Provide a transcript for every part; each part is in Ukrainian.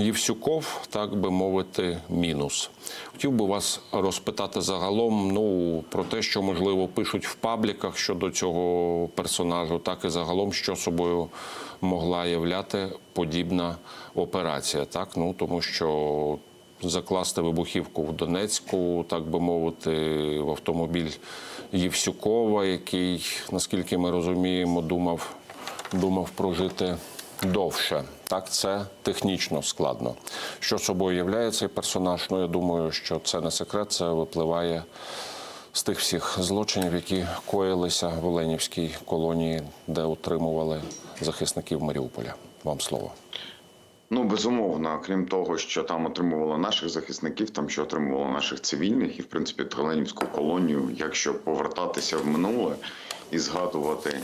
Євсюков, так би мовити, мінус. Хотів би вас розпитати загалом ну, про те, що можливо пишуть в пабліках щодо цього персонажу, так і загалом, що собою могла являти подібна операція. Так? Ну, тому що закласти вибухівку в Донецьку, так би мовити, в автомобіль Євсюкова, який, наскільки ми розуміємо, думав, думав прожити довше. Так, це технічно складно. Що собою являє цей персонаж? Ну, я думаю, що це не секрет, це випливає з тих всіх злочинів, які коїлися в Оленівській колонії, де утримували захисників Маріуполя. Вам слово. Ну, безумовно, крім того, що там отримували наших захисників, там що отримували наших цивільних, і в принципі Тгаленівську колонію, якщо повертатися в минуле і згадувати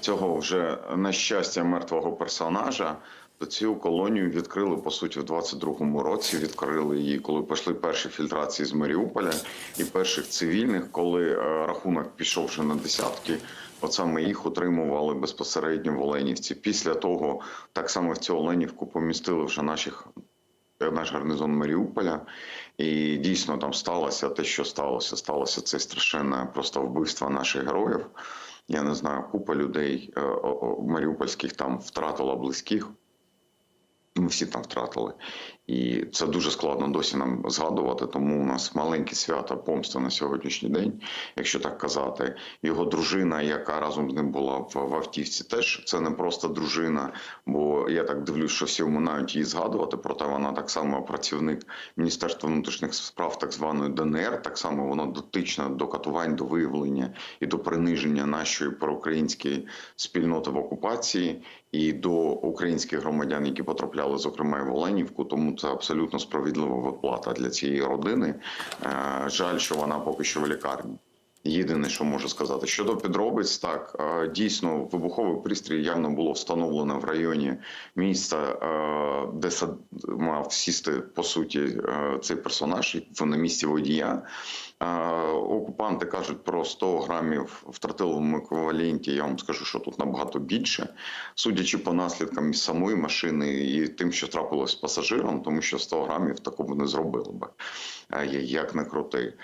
цього вже на щастя мертвого персонажа, то цю колонію відкрили по суті в 22-му році. Відкрили її, коли пішли перші фільтрації з Маріуполя і перших цивільних, коли е, рахунок пішов вже на десятки. От саме їх утримували безпосередньо в Оленівці. Після того так само в цю Оленівку помістили вже наших наш гарнизон Маріуполя, і дійсно там сталося те, що сталося. Сталося це страшенне просто вбивство наших героїв. Я не знаю, купа людей е, маріупольських там втратила близьких. Ми всі там втратили. І це дуже складно досі нам згадувати. Тому у нас маленьке свято помста на сьогоднішній день, якщо так казати. Його дружина, яка разом з ним була в, автівці, теж це не просто дружина. Бо я так дивлюсь, що всі оминають її згадувати. Проте вона так само працівник Міністерства внутрішніх справ так званої ДНР. Так само вона дотична до катувань, до виявлення і до приниження нашої проукраїнської спільноти в окупації і до українських громадян, які потрапляли, зокрема і в Оленівку. Тому це абсолютно справедлива виплата для цієї родини. Е, Жаль, що вона поки що в лікарні. Єдине, що можу сказати, щодо підробиць, так дійсно вибуховий пристрій явно було встановлено в районі міста, де мав сісти по суті цей персонаж на місці водія. Окупанти кажуть про 100 грамів в еквіваленті. Я вам скажу, що тут набагато більше, судячи по наслідкам самої машини і тим, що трапилось з пасажиром, тому що 100 грамів такого не зробили би. Як не крути.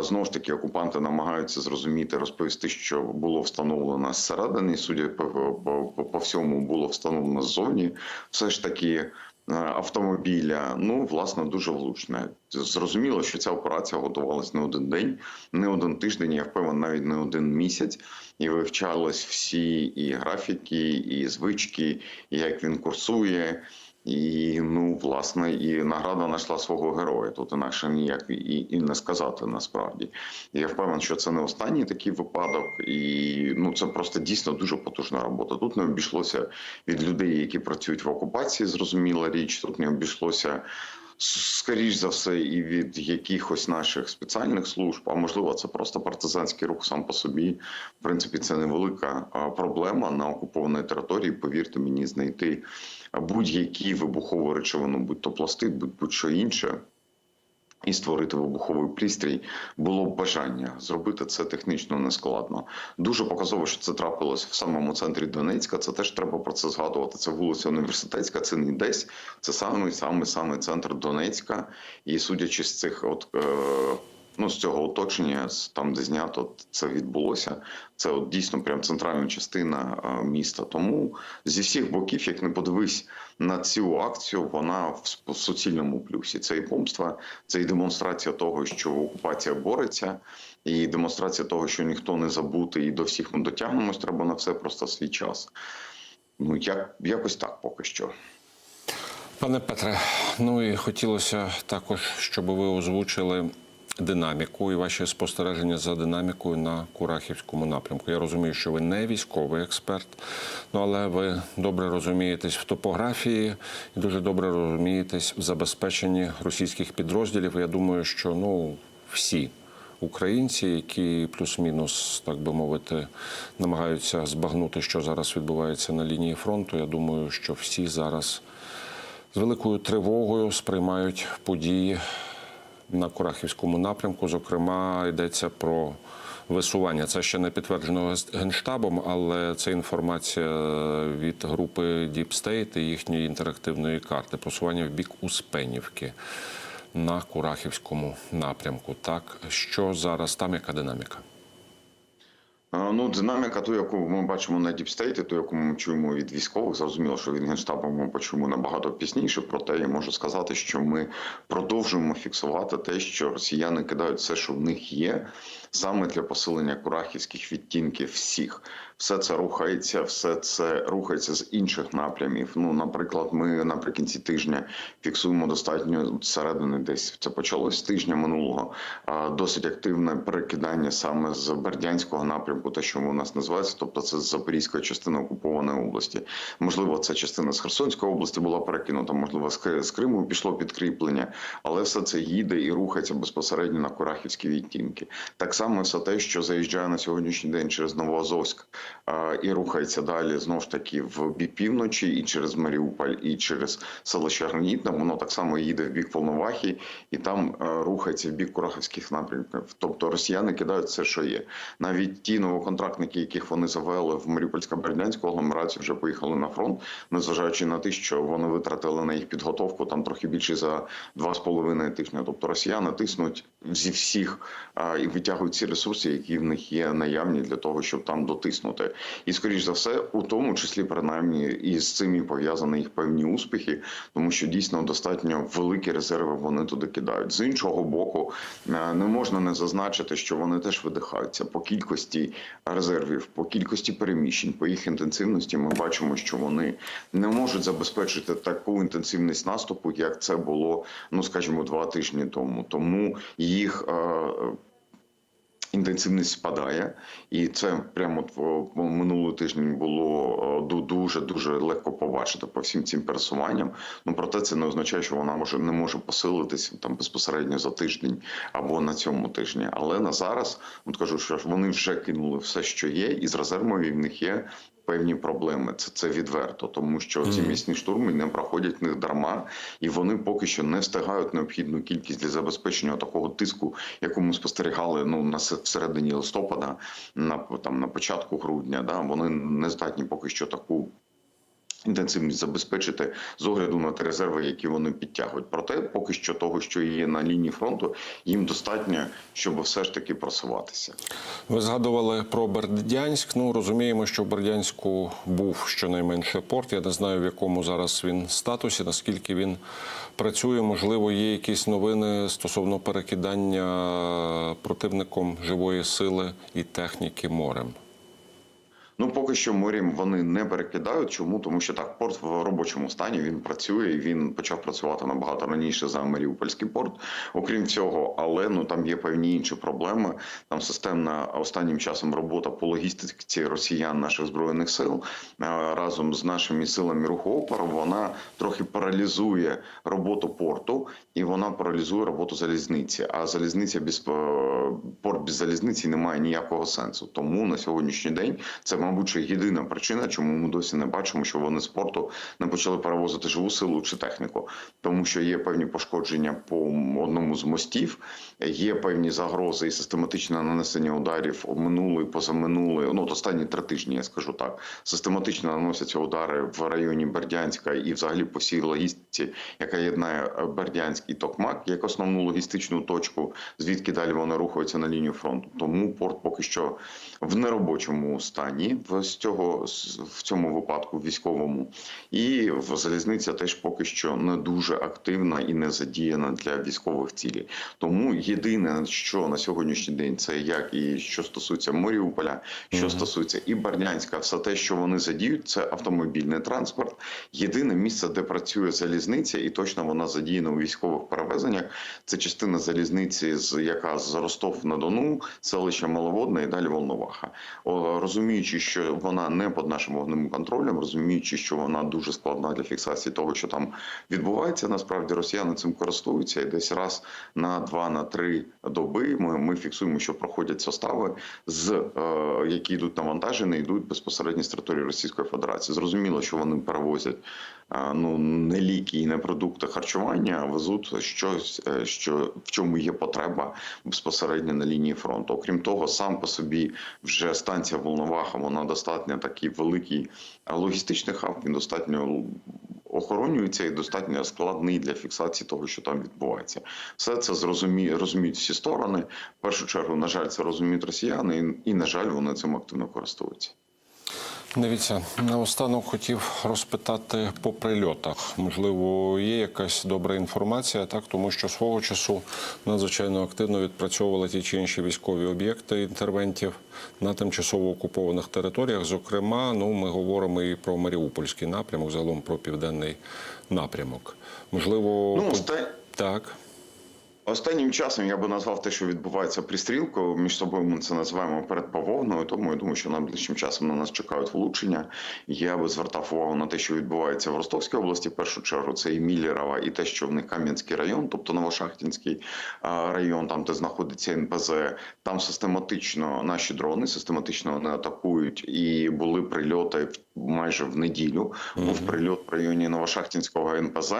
Знову ж таки, окупанти намагаються зрозуміти, розповісти, що було встановлено зсередини. Судя по, по, по, по всьому, було встановлено ззовні. Все ж таки. е, Автомобіля, ну власне, дуже влучне. Зрозуміло, що ця операція готувалась не один день, не один тиждень. Я впевнений, навіть не один місяць, і вивчались всі і графіки, і звички, і як він курсує. І ну, власне, і награда знайшла свого героя. Тут інакше ніяк і, і не сказати насправді. Я впевнений, що це не останній такий випадок, і ну це просто дійсно дуже потужна робота. Тут не обійшлося від людей, які працюють в окупації. Зрозуміла річ. Тут не обійшлося. Скоріш за все, і від якихось наших спеціальних служб, а можливо, це просто партизанський рух сам по собі. В принципі, це невелика проблема на окупованій території. Повірте мені, знайти будь-які вибухову речовину, будь то пластик, будь-що інше. І створити вибуховий пристрій було б бажання зробити це технічно нескладно. Дуже показово, що це трапилось в самому центрі Донецька. Це теж треба про це згадувати. Це вулиця Університетська, це не десь. Це саме саме саме центр Донецька. І судячи з цих, от е, ну з цього оточення, там де знято це відбулося. Це от дійсно прям центральна частина міста. Тому зі всіх боків, як не подивись на цю акцію, вона в суцільному плюсі. Це і помства, це і демонстрація того, що окупація бореться, і демонстрація того, що ніхто не забутий, і до всіх ми дотягнемось. Треба на все просто свій час. Ну як якось так поки що. Пане Петре, ну і хотілося також, щоб ви озвучили динаміку і ваші спостереження за динамікою на Курахівському напрямку. Я розумію, що ви не військовий експерт, ну але ви добре розумієтесь в топографії і дуже добре розумієтесь в забезпеченні російських підрозділів. Я думаю, що ну всі. Українці, які плюс-мінус, так би мовити, намагаються збагнути, що зараз відбувається на лінії фронту. Я думаю, що всі зараз з великою тривогою сприймають події на Курахівському напрямку. Зокрема, йдеться про висування. Це ще не підтверджено генштабом, але це інформація від групи Deep State і їхньої інтерактивної карти. Просування в бік Успенівки на Курахівському напрямку. Так що зараз там яка динаміка? Ну, динаміка, ту, яку ми бачимо на Діпстейті, ту, яку ми чуємо від військових, зрозуміло, що від генштабу ми почуємо набагато пізніше. Проте я можу сказати, що ми продовжуємо фіксувати те, що росіяни кидають все, що в них є, саме для посилення курахівських відтінків всіх. Все це рухається, все це рухається з інших напрямів. Ну, наприклад, ми наприкінці тижня фіксуємо достатньо середини, десь це почалось з тижня минулого. Досить активне перекидання саме з Бердянського напрямку, те, що у нас називається, тобто це з Запорізької частини окупованої області. Можливо, це частина з Херсонської області була перекинута, можливо, з Криму пішло підкріплення, але все це їде і рухається безпосередньо на Курахівські відтінки. Так само все те, що заїжджає на сьогоднішній день через Новоазовськ і рухається далі знову ж таки в бік півночі, і через Маріуполь, і через селище Гранітне, воно так само їде в бік Волновахи, і там рухається в бік Курахівських напрямків. Тобто росіяни кидають все, що є. Навіть ті новоконтрактники, яких вони завели в Маріупольсько-Бердянську агломерацію, вже поїхали на фронт, незважаючи на те, що вони витратили на їх підготовку там трохи більше за два з половиною тижня. Тобто росіяни тиснуть зі всіх а, і витягують ці ресурси, які в них є наявні для того, щоб там дотиснути. І скоріш за все, у тому числі принаймні і з цим і пов'язані їх певні успіхи, тому що дійсно достатньо великі резерви вони туди кидають. З іншого боку, е, не можна не зазначити, що вони теж видихаються по кількості резервів, по кількості переміщень, по їх інтенсивності. Ми бачимо, що вони не можуть забезпечити таку інтенсивність наступу, як це було, ну скажімо, два тижні тому. Тому їх е, інтенсивність спадає, і це прямо минулий тиждень було дуже дуже легко побачити по всім цим пересуванням. Ну проте це не означає, що вона може не може посилитись там безпосередньо за тиждень або на цьому тижні. Але на зараз от кажу, що вони вже кинули все, що є, і з резервами в них є. Певні проблеми, це це відверто, тому що ці місні штурми не проходять в них дарма, і вони поки що не встигають необхідну кількість для забезпечення такого тиску, яку ми спостерігали ну на се- всередині листопада, на там на початку грудня. Да вони не здатні поки що таку. Інтенсивність забезпечити з огляду на ті резерви, які вони підтягують. Проте, поки що того, що є на лінії фронту, їм достатньо, щоб все ж таки просуватися. Ви згадували про Бердянськ. Ну розуміємо, що в Бердянську був щонайменше порт. Я не знаю, в якому зараз він статусі, наскільки він працює. Можливо, є якісь новини стосовно перекидання противником живої сили і техніки морем. Ну, поки що морем вони не перекидають. Чому? Тому що так, порт в робочому стані він працює. і Він почав працювати набагато раніше за Маріупольський порт. Окрім цього, але ну там є певні інші проблеми. Там системна останнім часом робота по логістиці росіян наших збройних сил разом з нашими силами руху опору. Вона трохи паралізує роботу порту і вона паралізує роботу залізниці. А залізниця без е, порт без залізниці не має ніякого сенсу. Тому на сьогоднішній день це, мабуть, єдина причина, чому ми досі не бачимо, що вони з порту не почали перевозити живу силу чи техніку, тому що є певні пошкодження по одному з мостів, є певні загрози і систематичне нанесення ударів минулий, позаминулий, ну от останні три тижні, я скажу так, систематично наносяться удари в районі Бердянська і взагалі по всій логістиці, яка єднає е, Бердянськ і Токмак як основну логістичну точку, звідки далі вони рухаються на лінію фронту. Тому порт поки що в неробочому стані в з цього в цьому випадку військовому, і в залізниця теж поки що не дуже активна і не задіяна для військових цілей. Тому єдине, що на сьогоднішній день, це як і що стосується Маріуполя, що стосується і Бердянська, все те, що вони задіють, це автомобільний транспорт. Єдине місце, де працює залізниця, і точно вона задіяна у військових перевезеннях. Це частина залізниці, з яка з Ростов на Дону, селище Маловодне і далі Волноваха. Розуміючи, що вона не під нашим вогневим контролем, розуміючи, що вона дуже складна для фіксації того, що там відбувається. Насправді росіяни цим користуються, і десь раз на два на три доби ми, ми фіксуємо, що проходять состави, з е, які йдуть навантажені, йдуть безпосередньо з території Російської Федерації. Зрозуміло, що вони перевозять е, ну не ліки і не продукти харчування, а везуть щось, е, що в чому є потреба безпосередньо на лінії фронту. Окрім того, сам по собі вже станція Волноваха, вона достатньо такий великий логістичний хаб. Він достатньо охоронюється і достатньо складний для фіксації того, що там відбувається. Все це зрозумі... розуміють всі сторони. В першу чергу, на жаль, це розуміють росіяни, і, і на жаль, вони цим активно користуються. Дивіться, наостанок хотів розпитати по прильотах. Можливо, є якась добра інформація, так тому що свого часу надзвичайно активно відпрацьовували ті чи інші військові об'єкти інтервентів на тимчасово окупованих територіях. Зокрема, ну ми говоримо і про Маріупольський напрямок, загалом про південний напрямок. Можливо, Ну, по- так. Останнім часом я би назвав те, що відбувається пристрілкою. Між собою ми це називаємо передбавовною. Тому я думаю, що найближчим часом на нас чекають влучення. Я би звертав увагу на те, що відбувається в Ростовській області. В першу чергу це і Міллерова, і те, що в них Кам'янський район, тобто Новошахтінський район, там де знаходиться НПЗ. Там систематично наші дрони систематично вони атакують і були прильоти в- майже в неділю. Був прильот в районі Новошахтінського НПЗ.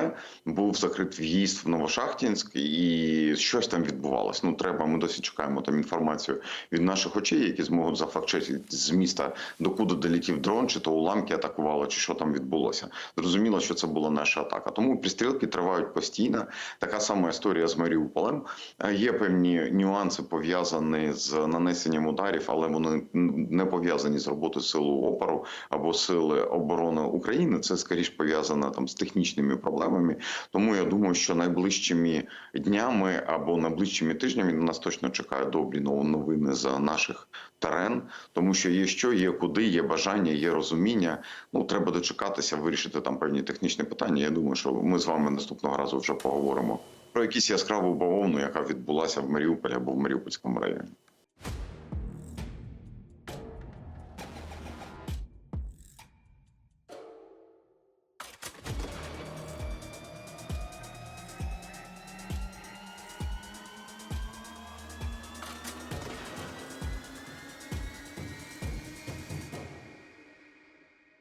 Був закрит в'їзд в Новошахтінськ, і щось там відбувалось. Ну треба. Ми досі чекаємо там інформацію від наших очей, які зможуть зафактчекати з міста, докуди долетів дрон, чи то уламки атакували, чи що там відбулося. Зрозуміло, що це була наша атака. Тому пристрілки тривають постійно. Така сама історія з Маріуполем. Е, Є певні нюанси пов'язані з нанесенням ударів, але вони не пов'язані з роботою сил опору або сили оборони України. Це скоріш пов'язано там з технічними проблемами. Тому я думаю, що найближчими днями або найближчими тижнями на нас точно чекають добрі нов- новини з наших терен, тому що є що, є куди, є бажання, є розуміння. Ну треба дочекатися, вирішити там певні технічні питання. Я думаю, що ми з вами наступного разу вже поговоримо про якісь яскраву бавовну, яка відбулася в Маріуполі або в Маріупольському районі.